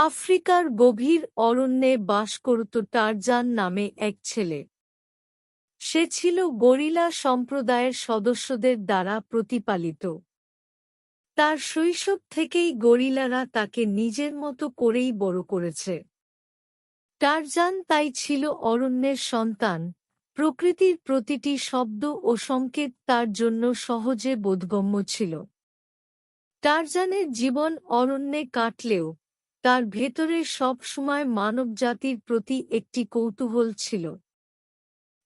আফ্রিকার গভীর অরণ্যে বাস করত টারজান নামে এক ছেলে। সে ছিল গরিলা সম্প্রদায়ের সদস্যদের দ্বারা প্রতিপালিত। তার শৈশব থেকেই গরিলারা তাকে নিজের মতো করেই বড় করেছে। টারজান তাই ছিল অরণ্যের সন্তান, প্রকৃতির প্রতিটি শব্দ ও সংকেত তার জন্য সহজে বোধগম্য ছিল। টারজানের জীবন অরণ্যে কাটলেও তার ভেতরে সবসময় মানবজাতির প্রতি একটি কৌতূহল ছিল।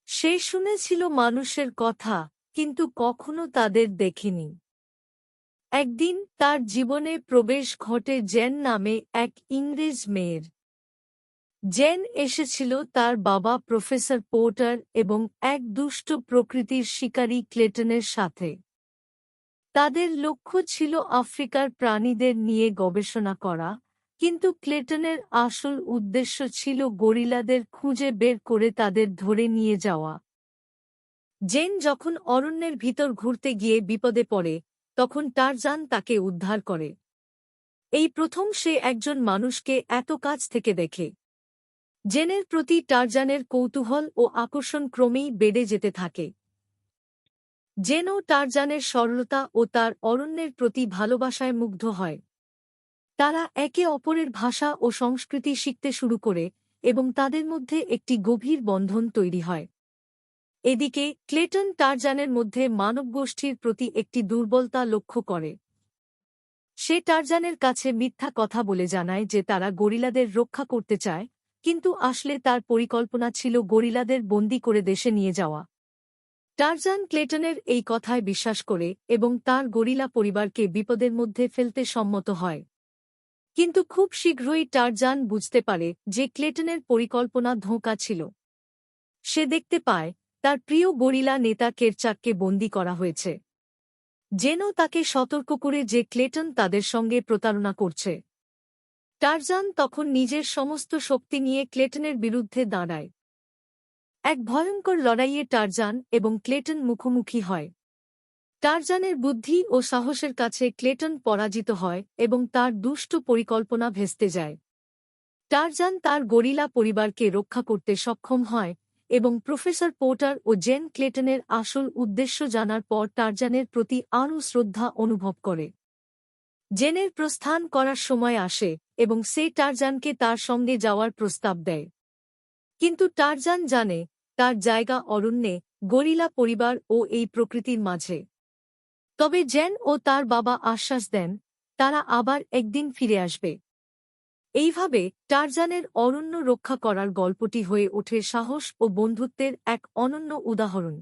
সে শুনেছিল মানুষের কথা, কিন্তু কখনো তাদের দেখেনি। একদিন তার জীবনে প্রবেশ ঘটে জেন নামে এক ইংরেজ মেয়ের। জেন এসেছিল তার বাবা প্রফেসর পোর্টার এবং এক দুষ্ট প্রকৃতির শিকারী ক্লেটনের সাথে। তাদের লক্ষ্য ছিল আফ্রিকার প্রাণীদের নিয়ে গবেষণা করা কিন্তু ক্লেটনের আসল উদ্দেশ্য ছিল গরিলাদের খুঁজে বের করে তাদের ধরে নিয়ে যাওয়া। জেন যখন অরণ্যের ভিতর ঘুরতে গিয়ে বিপদে পড়ে, তখন টারজান তাকে উদ্ধার করে। এই প্রথম সে একজন মানুষকে এত কাছ থেকে দেখে। জেনের প্রতি টারজানের কৌতূহল ও আকর্ষণ ক্রমেই বেড়ে যেতে থাকে। জেনও টারজানের সরলতা ও তার অরণ্যের প্রতি ভালোবাসায় মুগ্ধ হয়। তারা একে অপরের ভাষা ও সংস্কৃতি শিখতে শুরু করে এবং তাদের মধ্যে একটি গভীর বন্ধন তৈরি হয়। এদিকে, ক্লেটন টারজানের মধ্যে মানবগোষ্ঠীর প্রতি একটি দুর্বলতা লক্ষ্য করে। সে টারজানের কাছে মিথ্যা কথা বলে জানায় যে তারা গরিলাদের রক্ষা করতে চায়, কিন্তু আসলে তার পরিকল্পনা ছিল গরিলাদের বন্দি করে দেশে নিয়ে যাওয়া। টারজান ক্লেটনের এই কথায় বিশ্বাস করে এবং তার গরিলা পরিবারকে বিপদের মধ্যে ফেলতে সম্মত হয়। কিন্তু খুব শীঘ্রই টারজান বুঝতে পারে যে ক্লেটনের পরিকল্পনা ধোঁকা ছিল। সে দেখতে পায়, তার প্রিয় গরিলা নেতা কেরচাককে বন্দী করা হয়েছে। যেন তাকে সতর্ক করে যে ক্লেটন তাদের সঙ্গে প্রতারণা করছে। টারজান তখন নিজের সমস্ত শক্তি নিয়ে ক্লেটনের বিরুদ্ধে দাঁড়ায়। এক ভয়ঙ্কর লড়াইয়ে টারজান এবং ক্লেটন মুখোমুখি হয়। টারজানের বুদ্ধি ও সাহসের কাছে ক্লেটন পরাজিত হয় এবং তার দুষ্ট পরিকল্পনা ভেস্তে যায়। টারজান তার গরিলা পরিবারকে রক্ষা করতে সক্ষম হয় এবং প্রফেসর পোর্টার ও জেন ক্লেটনের আসল উদ্দেশ্য জানার পর টারজানের প্রতি আরও শ্রদ্ধা অনুভব করে। জেনের প্রস্থান করার সময় আসে এবং সে টারজানকে তার সঙ্গে যাওয়ার প্রস্তাব দেয়। কিন্তু টারজান জানে তার জায়গা অরণ্যে গরিলা পরিবার ও এই প্রকৃতির মাঝে। তবে জেন ও তার বাবা আশ্বাস দেন, তারা আবার একদিন ফিরে আসবে। এইভাবে টারজানের অরণ্য রক্ষা করার গল্পটি হয়ে ওঠে সাহস ও বন্ধুত্বের এক অনন্য উদাহরণ।